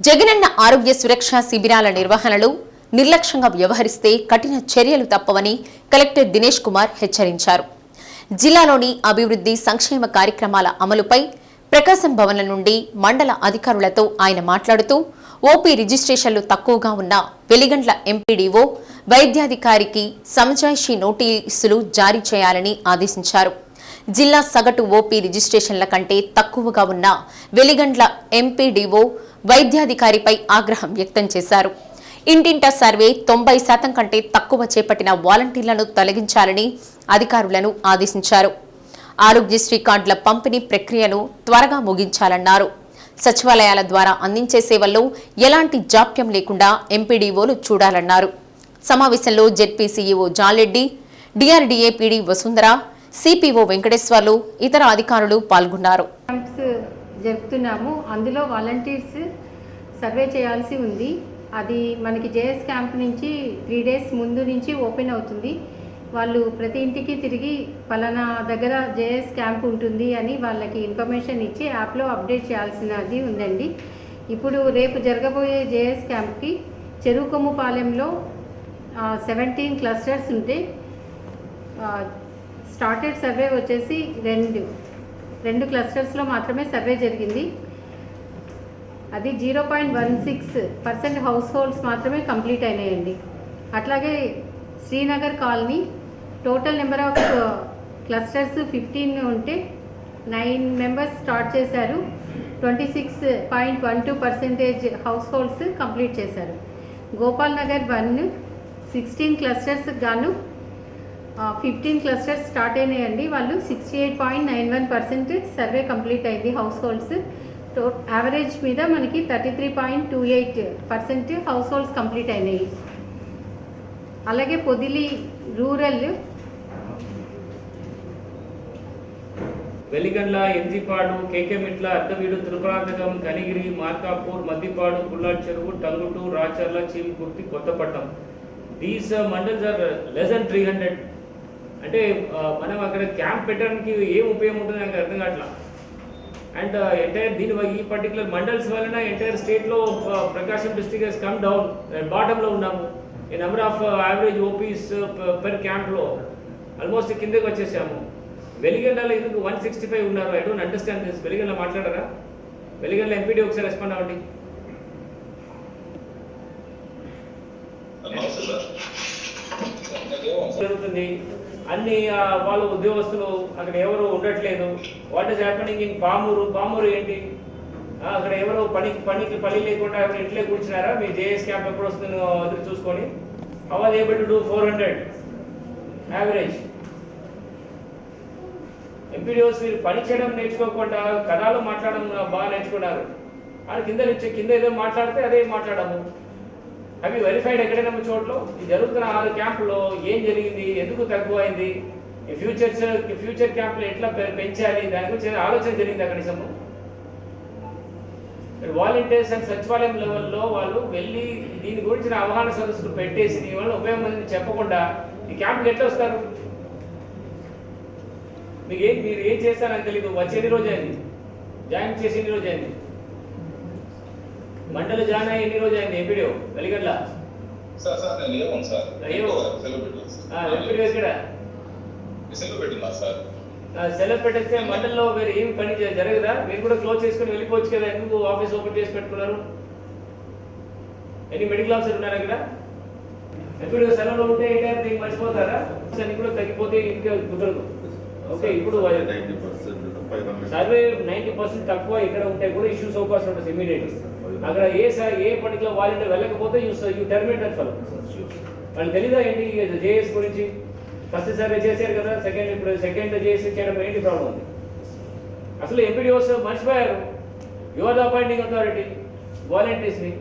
జగనన్న ఆరోగ్య సురక్ష శిబిరాల నిర్వహణలో నిర్లక్ష్యంగా వ్యవహరిస్తే కఠిన చర్యలు తప్పవని కలెక్టర్ దినేష్ కుమార్ హెచ్చరించారు. జిల్లాలోని అభివృద్ధి సంక్షేమ కార్యక్రమాల అమలుపై ప్రకాశం భవన్ల నుండి మండల అధికారులతో ఆయన మాట్లాడుతూ ఓపీ రిజిస్ట్రేషన్లు తక్కువగా ఉన్న వెలిగండ్ల ఎంపీడీఓ వైద్యాధికారికి సమజాయిషీ నోటీసులు జారీ చేయాలని ఆదేశించారు. జిల్లా సగటు ఓపీ రిజిస్ట్రేషన్ల కంటే తక్కువగా ఉన్న వెలిగండ్ల ఎంపీడీఓ వైద్యాధికారిపై ఆగ్రహం వ్యక్తం చేశారు. ఇంటింటా సర్వే తొంభై శాతం కంటే తక్కువ చేపట్టిన వాలంటీర్లను తొలగించాలని అధికారులను ఆదేశించారు. ఆరోగ్యశ్రీ కార్డుల పంపిణీ ప్రక్రియను త్వరగా ముగించాలన్నారు. సచివాలయాల ద్వారా అందించే సేవల్లో ఎలాంటి జాప్యం లేకుండా ఎంపీడీఓలు చూడాలన్నారు. సమావేశంలో ZP CEO జాలెడ్డి DRDA PD Vasundhara CPO Venkateswarlu ఇతర అధికారులు పాల్గొన్నారు. జరుపుతున్నాము. అందులో వాలంటీర్స్ సర్వే చేయాల్సి ఉంది. అది మనకి జేఎస్ క్యాంప్ నుంచి త్రీ డేస్ ముందు నుంచి ఓపెన్ అవుతుంది. వాళ్ళు ప్రతి ఇంటికి తిరిగి పలానా దగ్గర జేఎస్ క్యాంప్ ఉంటుంది అని వాళ్ళకి ఇన్ఫర్మేషన్ ఇచ్చి యాప్లో అప్డేట్ చేయాల్సినది ఉందండి. ఇప్పుడు రేపు జరగబోయే జేఎస్ క్యాంప్కి చెరువుకొమ్ముపాలెంలో సెవెంటీన్ క్లస్టర్స్ ఉంటే స్టార్టెడ్ సర్వే వచ్చేసి రెండు. రెండు క్లస్టర్స్లో మాత్రమే సర్వే జరిగింది. అది zero point one six percent households మాత్రమే కంప్లీట్ అయినాయండి. అట్లాగే Srinagar colony total number of clusters fifteen ఉంటే నైన్ మెంబర్స్ స్టార్ట్ చేశారు. Twenty six point one two percentage households complete చేశారు. Gopal Nagar one sixteen clusters గాను fifteen clusters start అయినాయండి. వాళ్ళు sixty eight point nine one percent survey complete అయింది house holds to average మీద మనకి thirty three point two eight percent house holds complete అయినాయి. అలాగే Podili rural Veligandla ఎంజిపాడు కేకేమిట్ల అద్దవీడు త్రిపురాంతకం కనిగిరి మార్కాపూర్ మద్దిపాడు పుల్లాడ్ చెరువు Tanguturu Racharla Chimakurthi Kothapatnam. These mandals are less Dhan three hundred అంటే మనం అక్కడ క్యాంప్ పెట్టడానికి ఏం ఉపయోగం ఉంటుంది నాకు అర్థం కావట్లా. అండ్ ఎంటైర్ దీని ఈ పర్టికులర్ మండల్స్ వలన ఎంటైర్ స్టేట్లో Prakasam district has come down బాటంలో ఉన్నాము. ఈ number of average OPs per క్యాంప్లో ఆల్మోస్ట్ కిందకి వచ్చేసాము. వెలిగండలో ఎందుకు వన్ సిక్స్టీ ఫైవ్ ఉన్నారు? I don't understand this Veligandla మాట్లాడరా? వెలిగండ్ల ఎంపీడీ ఒకసారి రెస్పాండ్ అవ్వండి. జరుగుతుంది. అన్ని వాళ్ళ ఉద్యోగస్తులు అక్కడ ఎవరు ఉండట్లేదు. What is happening in Pamuru Pamuru ఏంటి? అక్కడ ఎవరు పని పనికి పని లేకుండా ఎవరు ఇంట్లో కూర్చున్నారా? మీ జేఎస్ క్యాంప్ ఎప్పుడు వస్తుందో అది చూసుకొని. Our able to do four hundred average MPDOs మీరు పని చేయడం నేర్చుకోకుండా కథలు మాట్లాడడం బాగా నేర్చుకున్నారు. అది కింద నుంచి కింద ఏదో మాట్లాడితే అదే మాట్లాడము. అవి వెరిఫైడ్ ఎక్కడైనా మీ చోట్ల? ఈ జరుగుతున్న ఆరు క్యాంపులో ఏం జరిగింది? ఎందుకు తక్కువ అయింది ఈ ఫ్యూచర్స్ ఫ్యూచర్ క్యాంపులు ఎట్లా పె- పెంచాలి? దాని గురించి ఆలోచన జరిగింది అక్కడ నిజము? వాలంటీర్స్ అండ్ సచివాలయం లెవెల్లో వాళ్ళు వెళ్ళి దీని గురించిన అవగాహన సదస్సులు పెట్టేసి దీని వల్ల ఉపయోగం చెప్పకుండా ఈ క్యాంపులు ఎట్లా వస్తారు? మీకు ఏం మీరు ఏం చేస్తారని తెలియదు వచ్చేది రోజు అయింది జాయిన్ చేసేది రోజు అయింది మండలి జాయిన్ అయ్యి ఎన్ని రోజు అయింది? ఎంపీడీఓ వెలిగడ్ల సార్ సార్ నేను సార్? సెలవు పెట్టాను ఎంపీడీఓ సార్ ఇక్కడ? సెలవు పెట్టినా సార్. సెలవు పెట్టేస్తే మండలిలో మీరు ఏమి పని జరగదా? మీరు కూడా క్లోజ్ చేసుకుని వెళ్ళిపోవచ్చు కదా. ఎందుకు ఆఫీస్ ఓపెన్ చేసి పెట్టుకున్నారు? ఎన్ని మెడికల్ ఆఫీసర్ ఉన్నారు ఇక్కడ ఎంపీడీఓ సెలవులో ఉంటే ఏంటంటే మీకు మర్చిపోతారా? అన్ని కూడా తగ్గిపోతే ఇంకా కుదరదు. ఓకే ఇప్పుడు సర్వే నైన్టీ పర్సెంట్ తక్కువ ఇక్కడ ఉంటే కూడా ఇష్యూస్ అవకాశం ఉంటుంది ఇమీడియట్ అక్కడ ఏ ఏ పర్టికులర్ వాలంటీర్ వెళ్ళకపోతే యూ యూ టెర్మినేట్ దట్ ఫలం వాళ్ళు తెలీదా ఏంటి జేఎస్ గురించి? ఫస్ట్ సర్వే చేశారు కదా సెకండ్ ఇప్పుడు సెకండ్ జేఎస్ చేయడం ఏంటి ప్రాబ్లం ఉంది అసలు ఎంపీడీఓస్ మర్చిపోయారు. యువర్ ద అపాయింటింగ్ అథారిటీ వాలంటీర్స్ని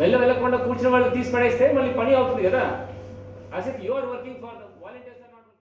వెళ్ళ వెళ్ళకుండా కూర్చున్న వాళ్ళు తీసి పడేస్తే మళ్ళీ పని అవుతుంది కదా. అసలు యువర్ వర్కింగ్